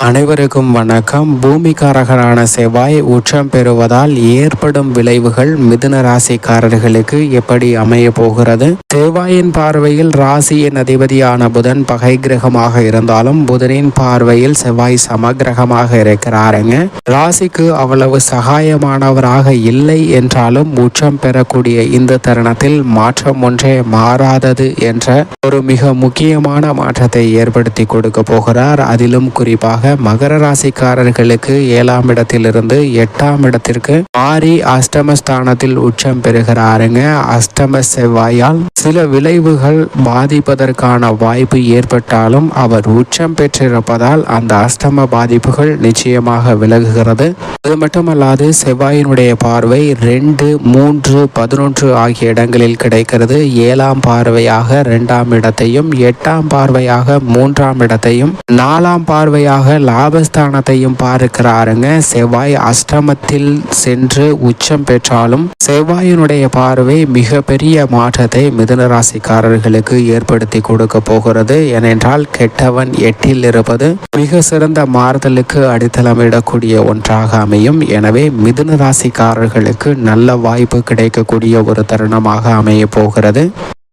அனைவருக்கும் வணக்கம். பூமிகாரகரான செவ்வாய் உச்சம் பெறுவதால் ஏற்படும் விளைவுகள் மிதுன ராசிக்காரர்களுக்கு எப்படி அமைய போகிறது? செவ்வாயின் பார்வையில் ராசியின் அதிபதியான புதன் பகை கிரகமாக இருந்தாலும் புதனின் பார்வையில் செவ்வாய் சமகிரகமாக இருக்கிறாருங்க. ராசிக்கு அவ்வளவு சகாயமானவராக இல்லை என்றாலும் உச்சம் பெறக்கூடிய இந்த தருணத்தில் மாற்றம் ஒன்றே மாறாதது என்ற ஒரு மிக முக்கியமான மாற்றத்தை ஏற்படுத்தி கொடுக்க போகிறார். அதிலும் குறிப்பாக மகர ராசிக்காரர்களுக்கு ஏழாம் இடத்திலிருந்து எட்டாம் இடத்திற்கு மாறி அஷ்டமஸ்தானத்தில் உச்சம் பெறுகிறாருங்க. அஷ்டம செவ்வாயால் சில விளைவுகள் பாதிப்பதற்கான வாய்ப்பு ஏற்பட்டாலும் அவர் உச்சம் பெற்றிருப்பதால் அந்த அஷ்டம பாதிப்புகள் நிச்சயமாக விலகுகிறது. அது மட்டுமல்லாது செவ்வாயினுடைய பார்வை ரெண்டு மூன்று பதினொன்று ஆகிய இடங்களில் கிடைக்கிறது. ஏழாம் பார்வையாக இரண்டாம் இடத்தையும் எட்டாம் பார்வையாக மூன்றாம் இடத்தையும் நாலாம் பார்வையாக லாபஸ்தானத்தையும் பார்க்கிறாருங்க. செவ்வாய் அஷ்டமத்தில் சென்று உச்சம் பெற்றாலும் செவ்வாயினுடைய பார்வை மிகப்பெரிய மாற்றத்தை மிதுன ராசிக்காரர்களுக்கு ஏற்படுத்தி கொடுக்க போகிறது. ஏனென்றால் கெட்டவன் எட்டில் இருப்பது மிக சிறந்த மாறுதலுக்கு அடித்தளமிடக்கூடிய ஒன்றாக அமையும். எனவே மிதுன ராசிக்காரர்களுக்கு நல்ல வாய்ப்பு கிடைக்கக்கூடிய ஒரு தருணமாக அமைய போகிறது.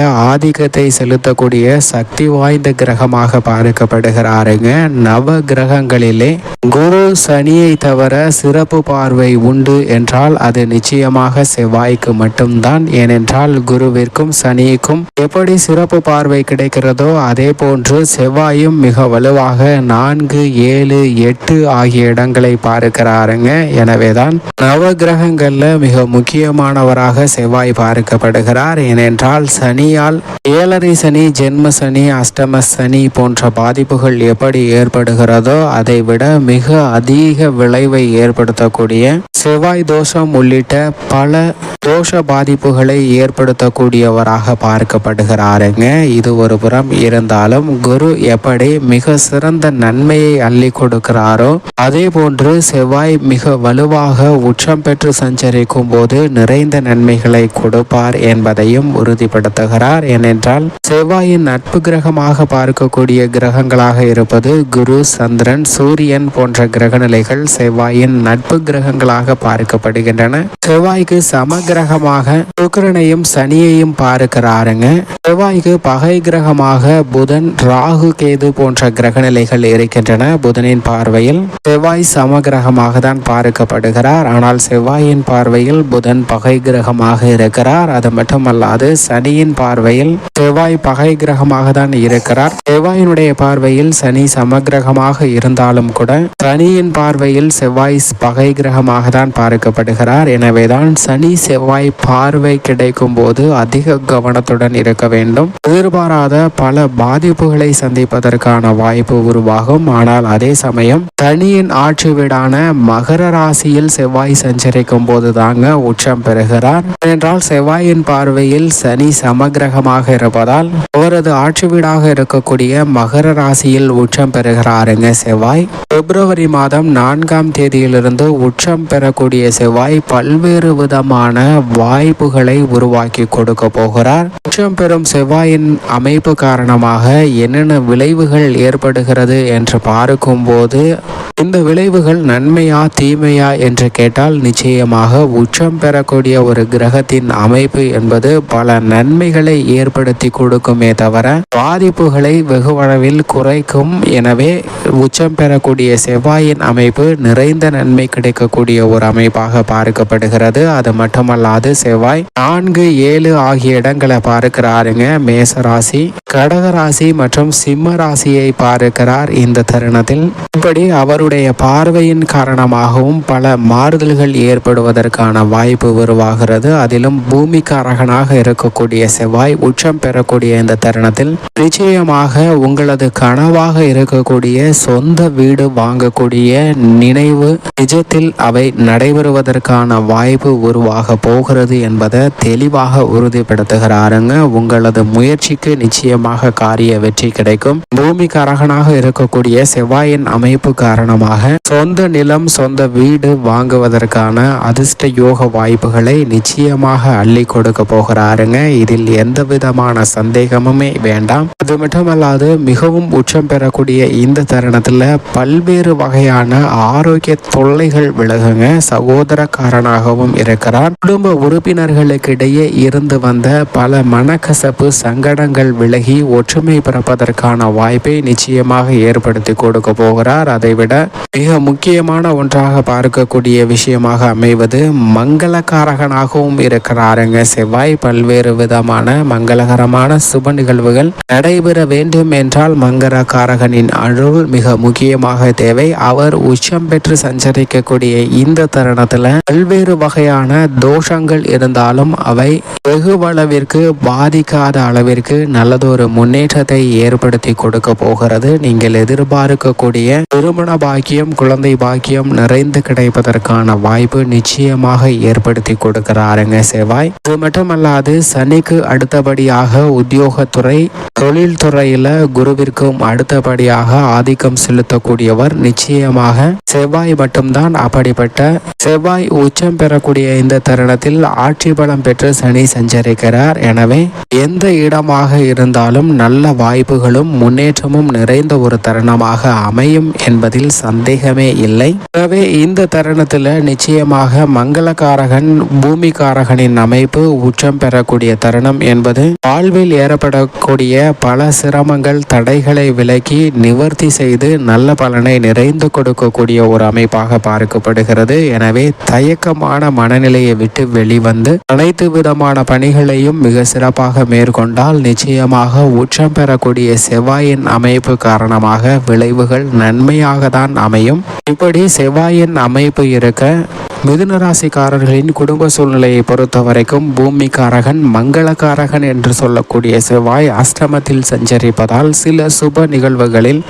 ஆதிக்கத்தை செலுத்தக்கூடிய சக்தி வாய்ந்த கிரகமாக பார்க்கப்படுகிறாருங்க. நவ கிரகங்களிலே குரு சனியை தவிர சிறப்பு பார்வை உண்டு என்றால் அது நிச்சயமாக செவ்வாய்க்கு மட்டும்தான். ஏனென்றால் குருவிற்கும் சனிக்கும் எப்படி சிறப்பு பார்வை கிடைக்கிறதோ அதே போன்று செவ்வாயும் மிக வலுவாக நான்கு ஏழு எட்டு ஆகிய இடங்களை பார்க்கிறாருங்க. எனவேதான் நவ கிரகங்கள்ல மிக முக்கியமானவராக செவ்வாய் பார்க்கப்படுகிறார். ஏனென்றால் சனி சனியால் ஏழரை சனி ஜென்ம சனி அஷ்டம சனி போன்ற பாதிப்புகள் எப்படி ஏற்படுகிறதோ அதை விட மிக அதிக விளைவை ஏற்படுத்தக்கூடிய செவ்வாய் தோஷம் உள்ளிட்ட பல தோஷ பாதிப்புகளை ஏற்படுத்தக்கூடியவராக பார்க்கப்படுகிறாருங்க. இது ஒரு புறம். இருந்தாலும் குரு எப்படி மிக சிறந்த நன்மையை அள்ளி கொடுக்கிறாரோ அதே போன்று செவ்வாய் மிக வலுவாக உச்சம் பெற்று சஞ்சரிக்கும் போது நிறைந்த நன்மைகளை கொடுப்பார் என்பதையும் உறுதிப்படுத்துகிறார் ஏனென்றால் செவ்வாயின் நட்பு கிரகமாக பார்க்கக்கூடிய கிரகங்களாக இருப்பது குரு சந்திரன் சூரியன் போன்ற கிரக நிலைகள் செவ்வாயின் நட்பு கிரகங்களாக பார்க்கப்படுகின்றன. செவ்வாய்க்கு சம கிரகமாக சுக்கிரனையும் சனியையும் பார்க்கிறாருங்க. செவ்வாய்க்கு பகை கிரகமாக புதன் ராகு கேது போன்ற கிரக நிலைகள் இருக்கின்றன புதனின் பார்வையில். செவ்வாய் சம கிரகமாக தான் பார்க்கப்படுகிறார். ஆனால் செவ்வாயின் பார்வையில் புதன் பகை கிரகமாக இருக்கிறார். அது மட்டுமல்லாது சனியின் பார்வையில் செவ்வாய் பகை கிரகமாக தான் இருக்கிறார். செவ்வாயினுடைய பார்வையில் சனி சமகிரகமாக இருந்தாலும் கூட சனியின் பார்வையில் செவ்வாய் பகை கிரகமாக தான் பார்க்கப்படுகிறார். எனவேதான் சனி செவ்வாய் பார்வை கிடைக்கும் போது அதிக கவனத்துடன் இருக்க வேண்டும். எதிர்பாராத பல பாதிப்புகளை சந்திப்பதற்கான வாய்ப்பு உருவாகும். ஆனால் அதே சமயம் சனியின் ஆட்சி வீடான மகர ராசியில் செவ்வாய் சஞ்சரிக்கும் போது தாங்க உச்சம் பெறுகிறார். என்றால் செவ்வாயின் பார்வையில் சனி சம சமகிரகமாக இருப்பதால் அவரது ஆட்சி வீடாக இருக்கக்கூடிய மகர ராசியில் உச்சம் பெறுகிறாருங்க செவ்வாய். பிப்ரவரி மாதம் நான்காம் தேதியிலிருந்து உச்சம் பெறக்கூடிய செவ்வாய் பல்வேறு விதமான வாய்ப்புகளை உருவாக்கி கொடுக்க போகிறார். உச்சம் பெறும் செவ்வாயின் அமைப்பு காரணமாக என்னென்ன விளைவுகள் ஏற்படுகிறது என்று பார்க்கும்போது இந்த விளைவுகள் நன்மையா தீமையா என்று கேட்டால் நிச்சயமாக உச்சம் பெறக்கூடிய ஒரு கிரகத்தின் அமைப்பு என்பது பல நன்மைகளை ஏற்படுத்தி கொடுக்குமே தவிர பாதிப்புகளை வெகுவளவில் குறைக்கும். எனவே உச்சம் பெறக்கூடிய செவ்வாயின் அமைப்பு நிறைந்த நன்மை கிடைக்கக்கூடிய ஒரு அமைப்பாக பார்க்கப்படுகிறது. அது மட்டுமல்லாது செவ்வாய் நான்கு ஏழு ஆகிய இடங்களை பார்க்கிறாருங்க. மேச ராசி கடக ராசி மற்றும் சிம்ம ராசியை பார்க்கிறார் இந்த தருணத்தில். இப்படி அவருடைய பார்வையின் காரணமாகவும் பல மாறுதல்கள் ஏற்படுவதற்கான வாய்ப்பு உருவாகிறது. அதிலும் பூமிக்காரகனாக இருக்கக்கூடிய செவ்வாய் உச்சம் பெறக்கூடிய இந்த தருணத்தில் நிச்சயமாக உங்களது கனவாக இருக்கக்கூடிய சொந்த வீடு வாங்கக்கூடிய நினைவு நிஜத்தில் அவை நடைபெறுவதற்கான வாய்ப்பு உருவாக போகிறது என்பதை தெளிவாக உறுதிப்படுத்துகிறாருங்க. உங்களது முயற்சிக்கு நிச்சயமாக காரிய வெற்றி கிடைக்கும். பூமிக்கு அரகனாக இருக்கக்கூடிய செவ்வாயின் அமைப்பு காரணமாக சொந்த நிலம் சொந்த வீடு வாங்குவதற்கான அதிர்ஷ்ட யோக வாய்ப்புகளை நிச்சயமாக அள்ளி கொடுக்க போகிறாருங்க. இதில் எந்த விதமான சந்தேகமுமே வேண்டாம். அது மட்டுமல்லாது மிகவும் உச்சம் பெறக்கூடிய இந்த காரணத்தில் பல்வேறு வகையான ஆரோக்கிய தொல்லைகள் விலகுங்க. சகோதரக்காரனாகவும் இருக்கிறார் குடும்ப உறுப்பினர்களுக்கிடையே இருந்து வந்த பல மனக்கசப்பு சங்கடங்கள் விலகி ஒற்றுமை பிறப்பதற்கான வாய்ப்பை நிச்சயமாக ஏற்படுத்தி கொடுக்க போகிறார். அதைவிட மிக முக்கியமான ஒன்றாக பார்க்கக்கூடிய விஷயமாக அமைவது மங்களக்காரகனாகவும் இருக்கிறாருங்க. செவ்வாய் பல்வேறு விதமான மங்களகரமான சுப நிகழ்வுகள் நடைபெற வேண்டும் என்றால் மங்களக்காரகனின் அருள் மிக முக்கியமாக தேவை. அவர் உச்சம் பெற்று சஞ்சரிக்கக்கூடிய இந்த தருணத்துல பல்வேறு வகையான தோஷங்கள் இருந்தாலும் அவை வெகுவளவிற்கு பாதிக்காத அளவிற்கு நல்லதொரு முன்னேற்றத்தை ஏற்படுத்தி கொடுக்க போகிறது. நீங்கள் எதிர்பார்க்கக்கூடிய திருமண பாக்கியம் குழந்தை பாக்கியம் நிறைந்து கிடைப்பதற்கான வாய்ப்பு நிச்சயமாக ஏற்படுத்தி கொடுக்கிறாருங்க செவ்வாய். இது மட்டுமல்லாது சனிக்கு அடுத்தபடியாக உத்தியோகத்துறை தொழில் துறையில குருவிற்கும் அடுத்தபடியாக ஆதிக்க ஆதிக்கம் செலுத்தக்கூடியவர். நிச்சயமாக செவ்வாய் மட்டும்தான் அப்படிப்பட்ட செவ்வாய் உச்சம் பெறக்கூடிய இந்த தருணத்தில் ஆட்சி பலம் பெற்று சனி சஞ்சரிக்கிறார். எனவே எந்த இடமாக இருந்தாலும் நல்ல வாய்ப்புகளும் முன்னேற்றமும் நிறைந்த ஒரு தருணமாக அமையும் என்பதில் சந்தேகமே இல்லை. எனவே இந்த தருணத்தில் நிச்சயமாக மங்களகாரகன் பூமிகாரகனின் அமைப்பு உச்சம் பெறக்கூடிய தருணம் என்பது வாழ்வில் ஏற்படக்கூடிய பல சிரமங்கள் தடைகளை விலக்கி நிவர்த்தி செய்து நல்ல பலனை நிறைந்து கொடுக்கக்கூடிய ஒரு அமைப்பாக பார்க்கப்படுகிறது. எனவே தயக்கமான மனநிலையை விட்டு வெளிவந்து அனைத்து விதமான பணிகளையும் மிக சிறப்பாக மேற்கொண்டால் நிச்சயமாக உச்சம் பெறக்கூடிய செவ்வாயின் அமைப்பு காரணமாக விளைவுகள் நன்மையாக தான் அமையும். இப்படி செவ்வாயின் அமைப்பு இருக்க மிதுன ராசிக்காரர்களின் குடும்ப சூழ்நிலையை பொறுத்த வரைக்கும் பூமிக்காரகன் மங்களக்காரகன் என்று சொல்லக்கூடிய செவ்வாய் அஷ்டமத்தில் சஞ்சரிப்பதால் சில சுப நிகழ்வுகளில்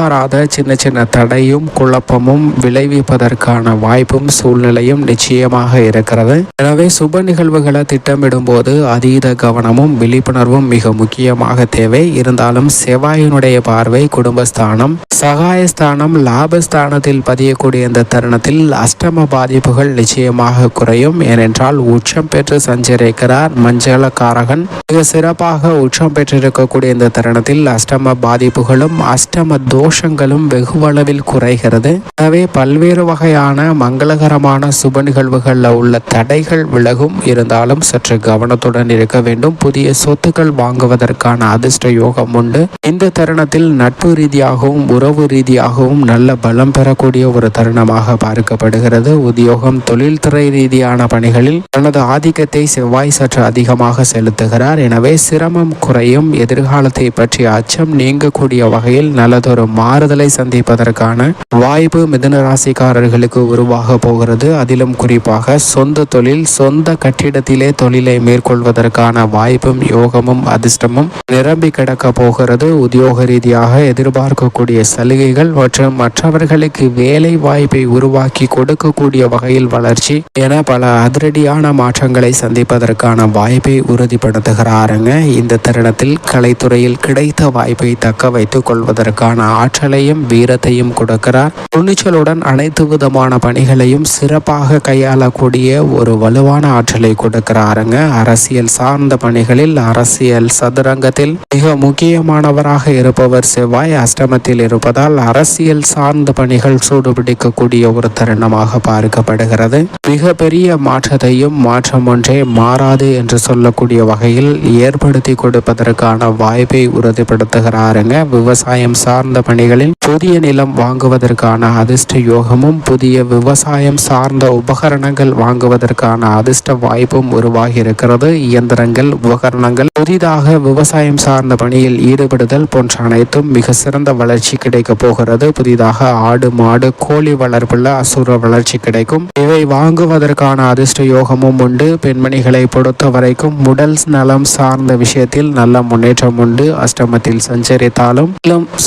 எதிர்பாராத சின்ன சின்ன தடையும் குழப்பமும் விளைவிப்பதற்கான வாய்ப்பும் சூழ்நிலையும் நிச்சயமாக இருக்கிறது. எனவே சுப நிகழ்வுகளை திட்டமிடும் போது அதீத கவனமும் விழிப்புணர்வும் மிக முக்கியமாக தேவை. இருந்தாலும் செவ்வாயினுடைய பார்வை குடும்பஸ்தானம் சகாயஸ்தானம் லாபஸ்தானத்தில் பதியக்கூடிய இந்த தருணத்தில் அஷ்டம பாதிப்புகள் நிச்சயமாக குறையும். ஏனென்றால் உச்சம் பெற்று சஞ்சரிக்கிறார் மஞ்சளக்காரகன். மிக சிறப்பாக உச்சம் பெற்றிருக்கக்கூடிய இந்த தருணத்தில் அஷ்டம பாதிப்புகளும் அஷ்டம தோஷங்களும் வெகுவளவில் குறைகிறது. எனவே பல்வேறு வகையான மங்களகரமான சுப நிகழ்வுகளில் உள்ள தடைகள் விலகும். இருந்தாலும் சற்று கவனத்துடன் இருக்க வேண்டும். புதிய சொத்துக்கள் வாங்குவதற்கான அதிர்ஷ்ட யோகம் உண்டு. இந்த தருணத்தில் நட்பு ரீதியாகவும் உறவு ரீதியாகவும் நல்ல பலம் பெறக்கூடிய ஒரு தருணமாக பார்க்கப்படுகிறது. உத்தியோகம் தொழில்துறை ரீதியான பணிகளில் தனது ஆதிக்கத்தை செவ்வாய் சற்று அதிகமாக செலுத்துகிறார். எனவே சிரமம் குறையும். எதிர்காலத்தை பற்றிய அச்சம் நீங்கக்கூடிய வகையில் நல்லதொரு மாறுதலை சந்திப்பதற்கான வாய்ப்பு மிதுன ராசிக்காரர்களுக்கு உருவாக போகிறது. அதிலும் குறிப்பாக சொந்த தொழில் சொந்த கட்டிடத்திலே தொழிலை மேற்கொள்வதற்கான வாய்ப்பும் யோகமும் அதிர்ஷ்டமும் நிரம்பி கிடக்க போகிறது. உத்தியோக ரீதியாக எதிர்பார்க்கக்கூடிய சலுகைகள் மற்றும் மற்றவர்களுக்கு வேலை வாய்ப்பை உருவாக்கி கொடுக்கக்கூடிய வகையில் வளர்ச்சி என பல அதிரடியான மாற்றங்களை சந்திப்பதற்கான வாய்ப்பை உறுதிப்படுத்துகிறாருங்க. இந்த தருணத்தில் கலைத்துறையில் கிடைத்த வாய்ப்பை தக்க வைத்துக் கொள்வதற்கான ஆற்றலையும் வீரத்தையும் கொடுக்கிறார். துணிச்சலுடன் அனைத்து விதமான பணிகளையும் சிறப்பாக கையாளக்கூடிய ஒரு வலுவான ஆற்றலை கொடுக்கிறாருங்க. அரசியல் சார்ந்த பணிகளில் அரசியல் சதுரங்கத்தில் மிக முக்கியமானவராக இருப்பவர் செவ்வாய். அஷ்டமத்தில் இருப்பதால் அரசியல் சார்ந்த பணிகள் சூடுபிடிக்கக்கூடிய ஒரு தருணமாக பார்க்கப்படுகிறது. மிகப்பெரிய மாற்றத்தையும் மாற்றம் ஒன்றே மாறாது என்று சொல்லக்கூடிய வகையில் ஏற்படுத்தி கொடுப்பதற்கான வாய்ப்பை உறுதிப்படுத்துகிறாருங்க. விவசாயம் சார்ந்த பணி பணிகளில் புதிய நிலம் வாங்குவதற்கான அதிர்ஷ்ட யோகமும் புதிய விவசாயம் சார்ந்த உபகரணங்கள் வாங்குவதற்கான அதிர்ஷ்ட வாய்ப்பும் உருவாகி இருக்கிறது இயந்திரங்கள் உபகரணங்கள் புதிதாக விவசாயம் சார்ந்த பணியில் ஈடுபடுதல் போன்ற அனைத்தும் மிக சிறந்த வளர்ச்சி கிடைக்க போகிறது. புதிதாக ஆடு மாடு கோழி வளர்ப்புள்ள அசுர வளர்ச்சி கிடைக்கும். இவை வாங்குவதற்கான அதிர்ஷ்ட யோகமும் உண்டு. பெண்மணிகளை பொறுத்த வரைக்கும் உடல் நலம் சார்ந்த விஷயத்தில் நல்ல முன்னேற்றம் உண்டு. அஷ்டமத்தில் சஞ்சரித்தாலும்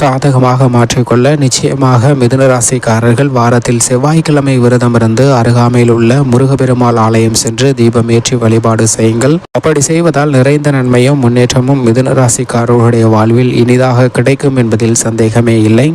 சாதகமாக சிறப்பாக மாற்றிக்கொள்ள நிச்சயமாக மிதுனராசிக்காரர்கள் வாரத்தில் செவ்வாய்க்கிழமை விரதம் இருந்து அருகாமையில் உள்ள முருகப்பெருமாள் ஆலயம் சென்று தீபம் ஏற்றி வழிபாடு செய்யுங்கள். அப்படி செய்வதால் நிறைந்த நன்மையும் முன்னேற்றமும் மிதுனராசிக்காரர்களுடைய வாழ்வில் இனிதாக கிடைக்கும் என்பதில் சந்தேகமே இல்லை.